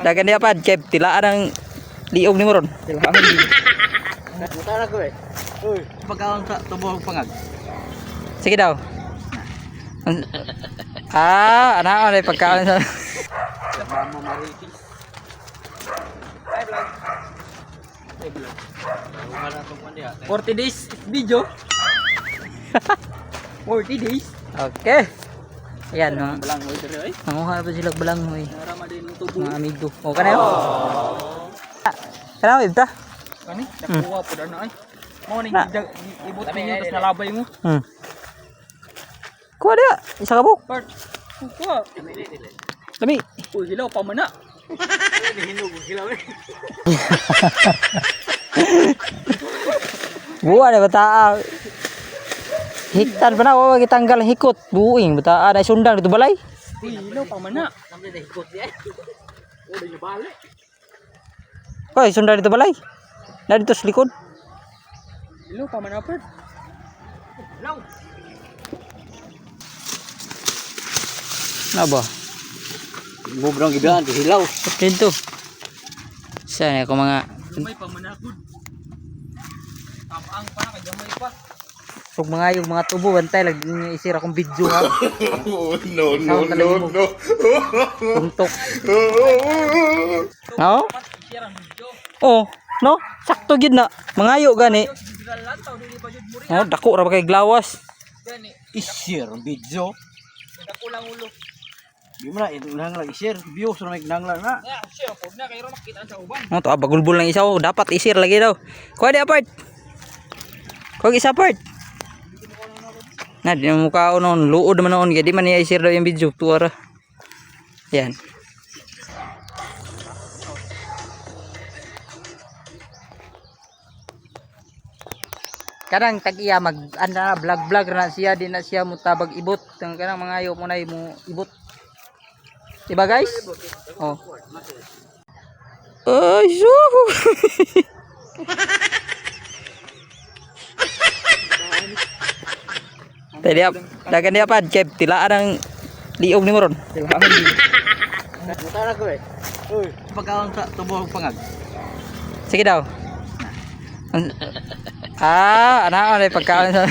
Dagan niya pad, Kev. Tilaan ang liog ni Moron. Kailangan din. Mutara ko eh. Uy, pagkaon sa tubo pangag. Sige daw. ah, anak ano pagkaon sa... Sa mo maritis. Ay vlog. Ay vlog. Wala tong pandiya. 40 days video. 40 days. Okay. Ayan, mga... Balang mo dito ay. Nanguha pa sila balangoy. Narama din ng tubo. Mga amigo. O, ka na yun? Kana mo, ibta? Kani, nakuha po na ay. Morning, Na. ibot niyo tapos nalabay mo. Hmm. Kuha dia. Isa ka buk. Part. Kuha. Lami. Uy, hilaw pa man na. Buwan na bata. Hiktan pa na. Huwag itanggal ang hikot. Buing. Bata. Na sundang dito balay. Hilaw pa man na. Sampai na hikot niya. Uy, na balik. Hoy, sundang dito balay. Na dito sa likod. Hilaw pa man na, Part. Hilaw. Na ba? Bubrang gidaan, hilaw. Dito. Saan ako mga... Gamay pa manakod. Tapaang pa, kay gamay pa. Huwag mga yung mga tubo. Bantay lang. Niya isira kong video ha. Oh, no, no, no, mo. no. Tuntok. No? Share ang video. Oh. No? Sakto gid na. Mangayo gani. Lang. Oh, dako ra kay glawas. Ang video. dako lang ulo. Di mo na, ito lang lang i-share. Views na may nanglan na. Ya, share po na kay ro makita sa uban. Oh, to bagulbul lang isa oh. Dapat isir lagi daw. Kuha di apart. Kuha isa apart. Na di mo mukha noon. Luod man noon. Kaya di man niya isir daw yung video. Tuwara. Yan. kanang tag-iya mag ano na vlog vlog na siya di na siya mutabag ibot ang kanang mga ayo mo na guys oh ay so Tadi apa? Dagan dia apa? Kev, tilaan ang liog ni Moron. Kailangan din. Mutara ko eh. Uy, pagkaon sa tubo pangag. Sige daw. ah, anak pagkaon sa